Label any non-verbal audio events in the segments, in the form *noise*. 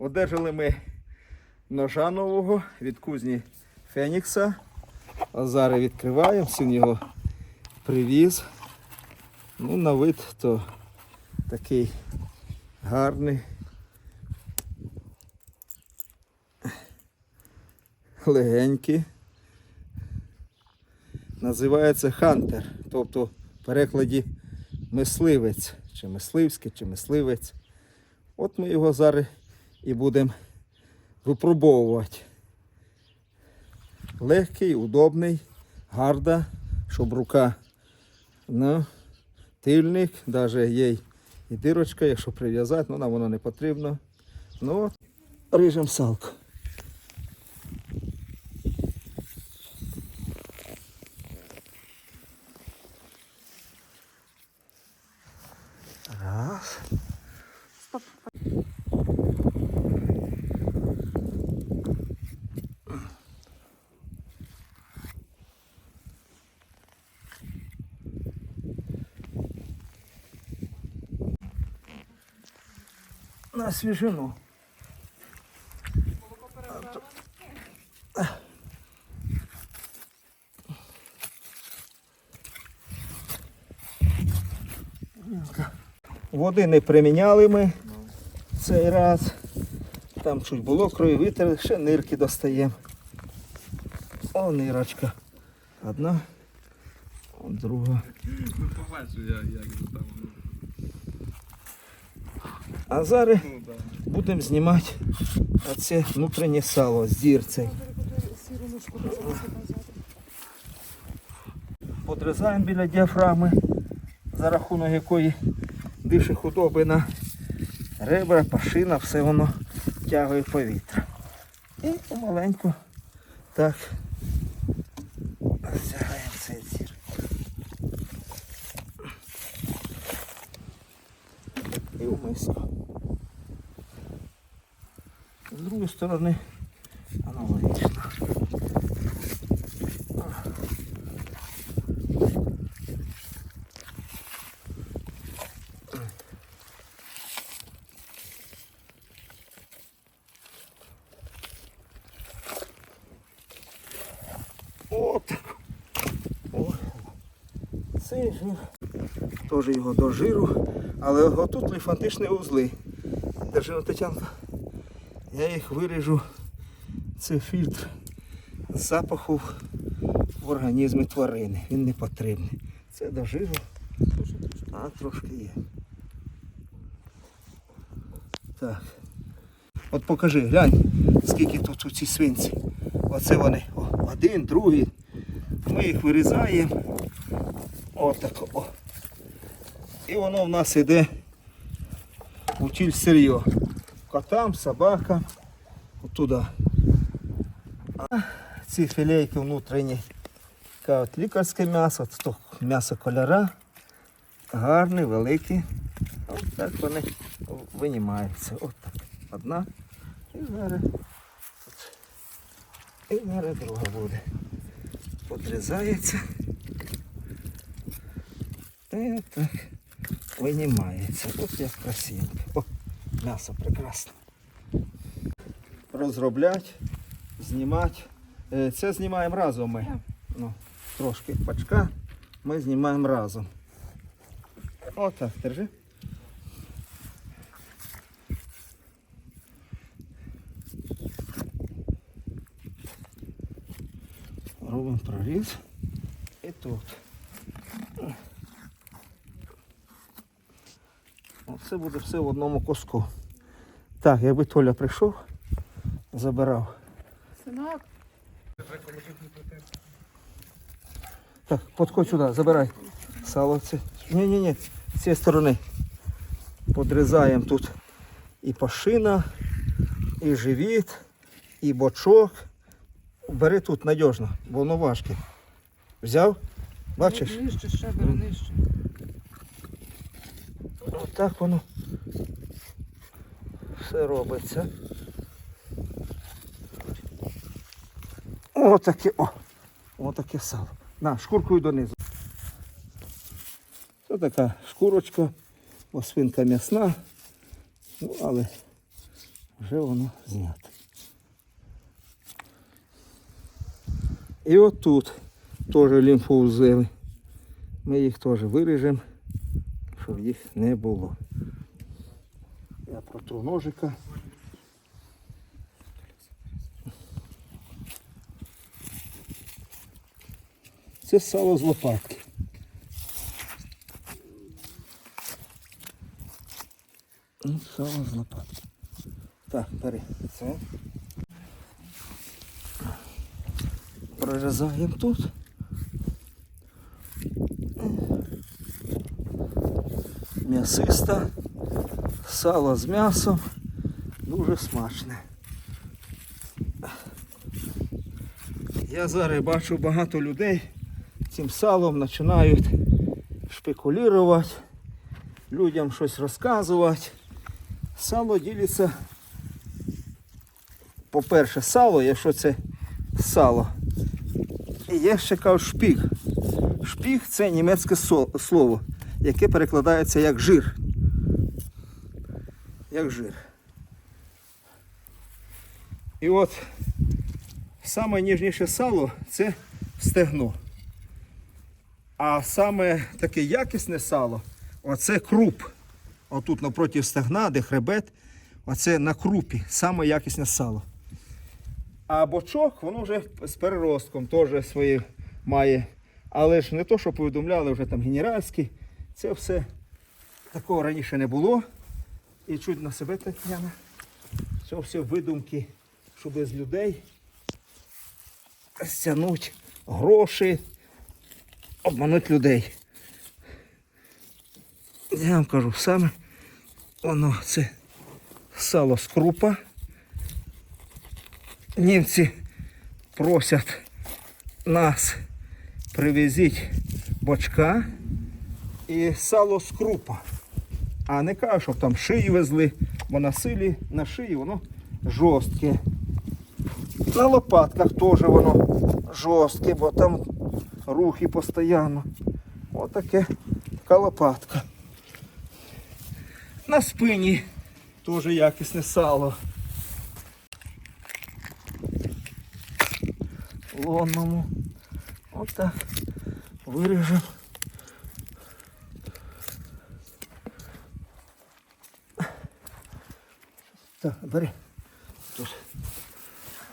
Одержали ми ножа нового від кузні Фенікса. А зараз відкриваємо, син його привіз. Ну, на вид то такий гарний. Легенький. Називається Хантер, тобто в перекладі мисливець, чи мисливський, чи мисливець. От ми його зараз і будемо випробовувати. Легкий, удобний, гарда, щоб рука на тильник, навіть є і дирочка, якщо прив'язати, ну нам воно не потрібно. Ну, от, ріжемо салку. На свіжину. Води не приміняли ми цей раз. Там чуть було крові витерли, ще нирки достаємо. О, нирочка. Одна, друга. Побачу я, як там. А зараз будемо знімати оце внутрішнє сало з дірцей. Подрізаємо біля діафрагми, за рахунок якої дише худоби на ребра, пашина, все воно тягує повітря. І помаленьку так розтягаємо цей зір. І в миску. З другої сторони аналогічно. От. О. Жир. Теж його до жиру, але отут ліфантичні узли. Держи, Тетянка. Я їх виріжу. Це фільтр запаху в організмі тварини. Він не потрібний. Це доживу. А трошки є. Так. От покажи, глянь, скільки тут у цій свинці. Оце вони. О, один, другий. Ми їх вирізаємо. Отак. О. І воно в нас іде у тіль сир'йо. Котам, собакам. Туди. А ці філейки внутрішні. От лікарське м'ясо, то м'ясо коляра. Гарне, велике. От так вони винімаються. От так. Одна. І зараз. І зараз друга буде. Подрізається. І так винімається. От як красивенько. М'ясо прекрасне. Розроблять, знімати. Е, Це знімаємо разом ми. Ну, трошки пачка ми знімаємо разом. Отак, держи. Робимо проріз. І тут. Оце буде все в одному куску. Так, якби Толя прийшов, забирав. Синок, Так, подходь сюди, забирай. Сало це. Ні, ні, ні, з цієї сторони. Подрізаємо тут і пашина, і живіт, і бочок. Бери тут надіжно, бо воно важке. Взяв? Бачиш? нижче, ще бери нижче. Отак воно все робиться. Отаке, о! Отаке сало. На, шкуркою донизу. Це така шкурочка, бо свинка м'ясна. Ну, але Вже воно знято. І отут теж лімфоузели. Ми їх теж виріжемо, щоб їх не було. Я протру ножика. Це сало з лопатки. Ну, сало з лопатки. Так, бери це. Прорізаємо тут. М'ясиста, сало з м'ясом, дуже смачне. Я зараз бачу багато людей цим салом починають шпекулювати, людям щось розказувати. Сало ділиться. По-перше, сало, якщо це сало. І є ще кажуть шпіг. Шпіг це німецьке слово, яке перекладається як жир. Як жир. І от саме ніжніше сало це стегно. А саме таке якісне сало оце круп. Отут напроти стегна, де хребет, оце на крупі, саме якісне сало. А бочок, воно вже з переростком теж своє має. Але ж не то, що повідомляли вже там генеральський. Це все такого раніше не було. І чуть на себе Тетяна. Це все видумки, щоб з людей стягнути гроші, обманути людей. Я вам кажу, саме воно це сало з крупа. Німці просять нас привезіть бочка і сало з крупа. А не кажуть, щоб там шиї везли, бо на силі на шиї воно жорстке. На лопатках теж воно жорстке, бо там рухи постійно. Отаке така лопатка. На спині теж якісне сало. Лонному. Отак. Виріжемо. Так, бери. Тут.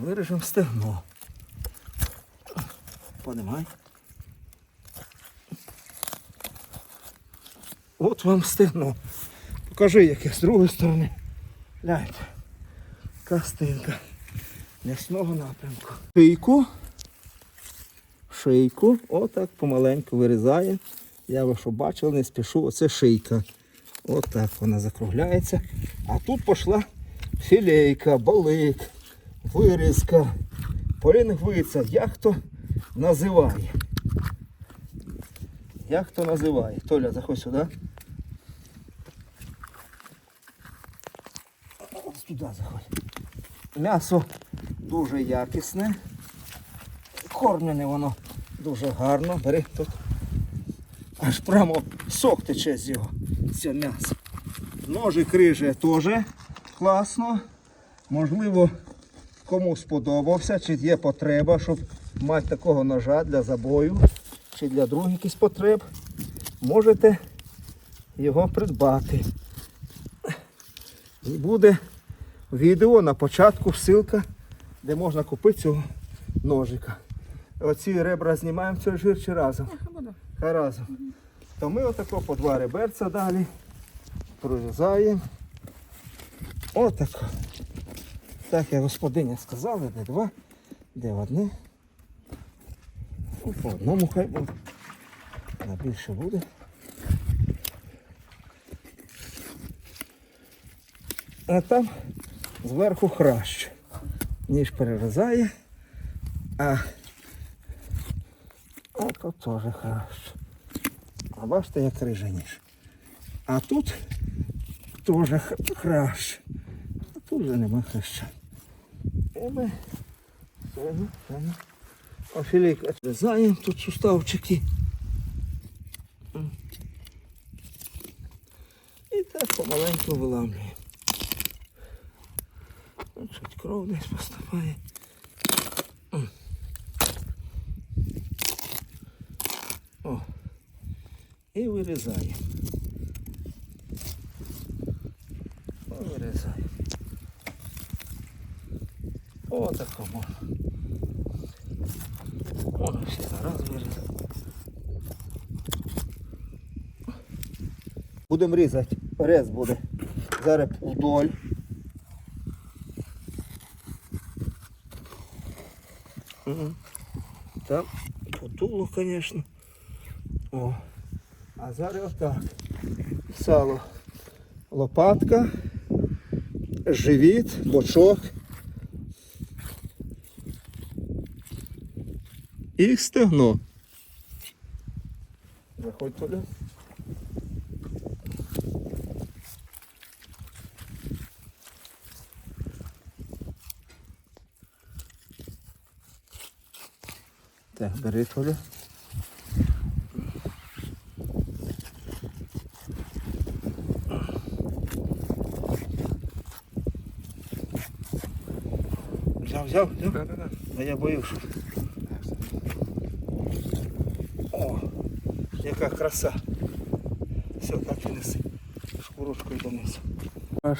Виріжемо стегно. Подимай. От вам стегно. Покажи, яке з другої сторони. Гляньте. Кастинка. М'ясного напрямку. Шийку. Шийку. Отак помаленьку вирізає. Я ви що бачили, не спішу. Оце шийка. Отак вона закругляється. А тут пішла філейка, балик, вирізка, полінгвиця. Як хто називає? Як хто називає? Толя, заходь сюди. Ось туди заходь. М'ясо дуже якісне. Кормлене воно дуже гарно. Бери тут. Аж прямо сок тече з його, цього м'яса. Ножик риже теж класно. Можливо, кому сподобався, чи є потреба, щоб мати такого ножа для забою, чи для других якихось потреб. Можете його придбати. І буде відео на початку ссылка, де можна купити цього ножика. Оці ребра знімаємо цей жир чи разом. Хай разом. То ми отако по два реберця далі прорізаємо. Отако. Так як господиня сказала, де два, де одне. Ну, По одному хай буде. На більше буде. А там зверху хращ. Ніж перерізає, а ото теж хращ. А бачите, як рижа ніж. А тут теж хращ. Тут вже нема сьогодні, сьогодні офілійка відрізаємо тут суставчики. І так помаленьку виламлюємо. Чуть кров десь поступає. О. І вирізає. О, вирізає. О, такому. Воно ще зараз вирізає. Будемо різати. Рез буде. Зараз вдоль. Мгм. Там потуло, звісно. О. А зараз отак. Сало. Лопатка, живіт, бочок. І стегно. Заходь туди. Так, бери Толя. Взяв, взяв, взяв. Да-да-да. А я боюсь. Яка краса. Все, так і неси. Шкурочкою донесу. Аж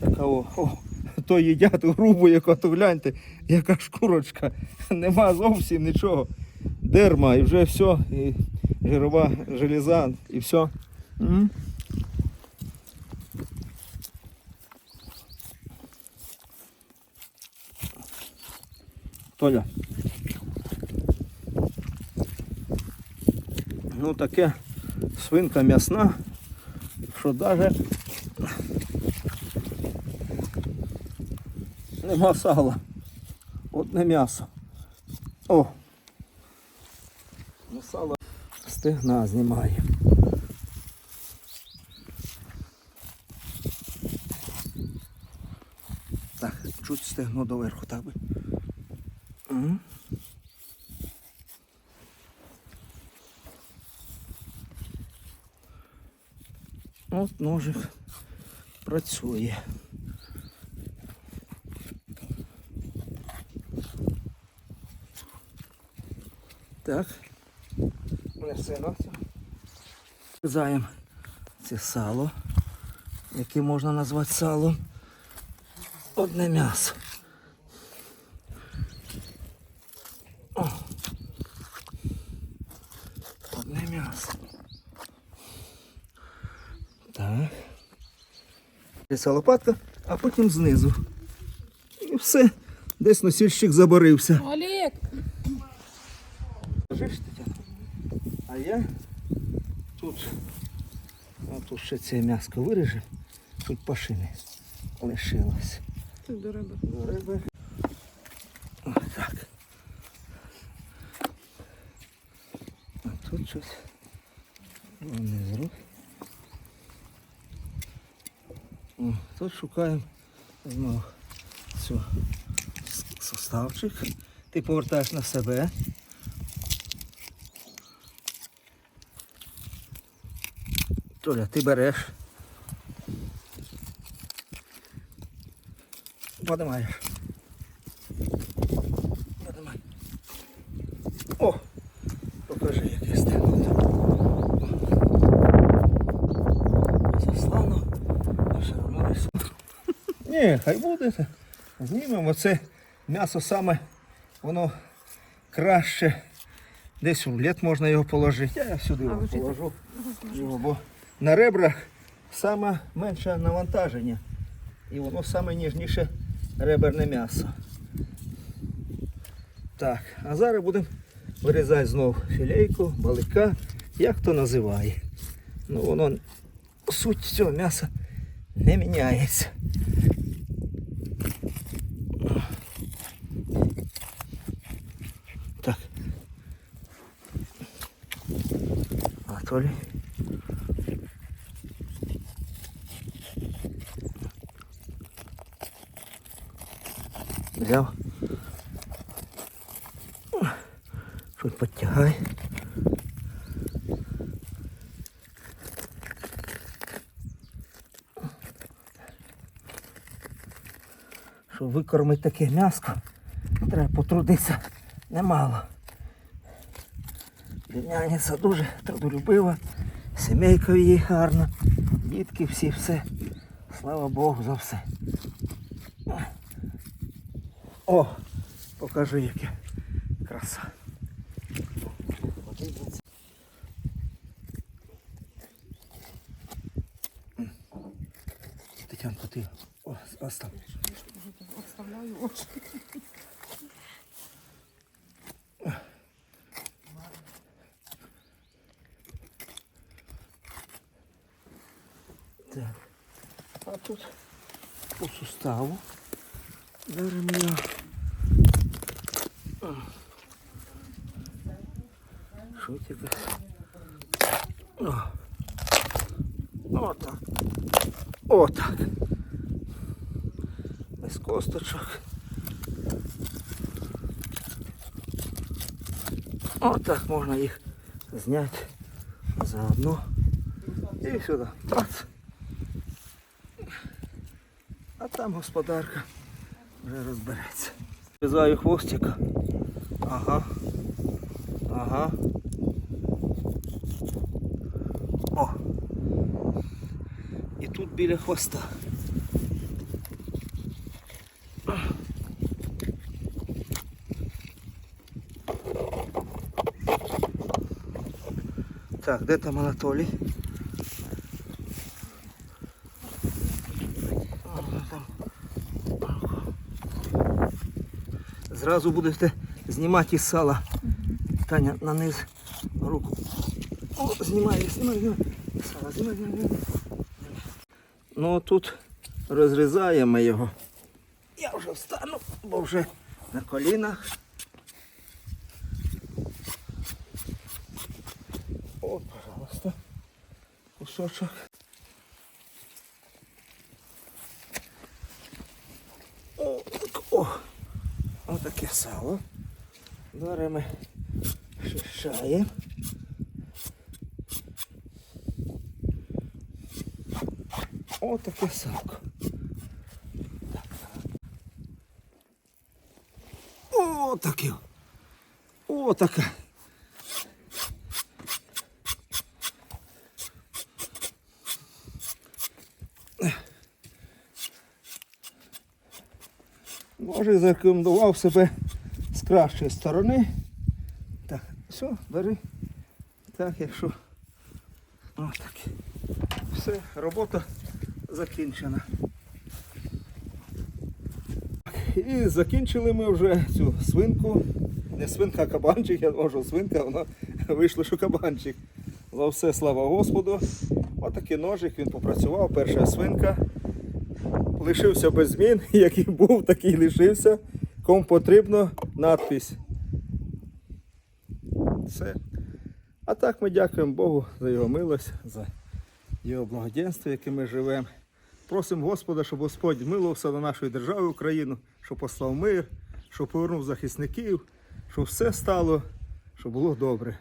така о, то їдять грубу, яку, то гляньте, яка шкурочка. Нема зовсім нічого. Дерма і вже все. І жирова железа і все. М? Толя. Ну таке свинка м'ясна, що навіть нема сала. Одне м'ясо. О! Ну, сало стегна знімає. Так, чуть стегно доверху, так би. От ножик працює. Так. мене на це. Врізаємо це сало, яке можна назвати салом. Одне м'ясо. О. Одне м'ясо. Так. Ця лопатка, а потім знизу. І все. Десь носільщик заборився. Олег! А я тут, а тут ще це м'яско виріжу, тут пашини лишилось. Тут до риби. До риби. Ось так. А тут щось внизу. О, тут шукаємо знову цю составчик. Ти повертаєш на себе. Толя, ти береш. Подимаєш. Подимай. О! Покажи, яке стекло. Заслано. А все одно рисунок. Ні, хай буде. Знімемо це м'ясо саме, воно краще. Десь в лід можна його положити. Я сюди його положу. Його, бо на ребрах саме менше навантаження. І воно саме ніжніше реберне м'ясо. Так, а зараз будемо вирізати знову філейку, балика, як хто називає. Ну воно суть цього м'яса не міняється. Так. Анатолій. Взяв. Чуть підтягай. щоб викормити таке м'яско, треба потрудитися немало. Племянниця дуже трудолюбива, сімейка її гарна, дітки всі, все. Слава Богу за все. О, покажи, яке краса. Тетянко, ти о, остав. Оставляю очі. Суставу. Беремо його. Що таке? О. Отак. Отак. Без косточок. Отак можна їх зняти заодно. І сюди. Тац. Там господарка вже розбереться. Вязаю хвостика. Ага. Ага. О. І тут біля хвоста. Так, де там Анатолій? Зразу будете знімати із сала. Таня на низ руку. О, знімай, знімай, знімай. Сало, знімай, знімай. Ну тут розрізаємо його. Я вже встану, бо вже на колінах. О, пожалуйста. Кусочок. О, так, о. Отаке сало. Ми шишаємо. Отаке салко. О, таке. О, таке. Може, зарекомендував себе кращої сторони. Так, все, бери. Так, якщо. Отак. Все, робота закінчена. І закінчили ми вже цю свинку. Не свинка, а кабанчик, я можу свинка, воно вийшло, що кабанчик. За все слава Господу. Отакий ножик він попрацював, перша свинка. Лишився без змін, *laughs* який був, такий лишився. Кому потрібно, надпись. Все. А так ми дякуємо Богу за його милость, за його благоденство, яким ми живемо. Просимо Господа, щоб Господь милувався на нашу державу Україну, щоб послав мир, щоб повернув захисників, щоб все стало, щоб було добре.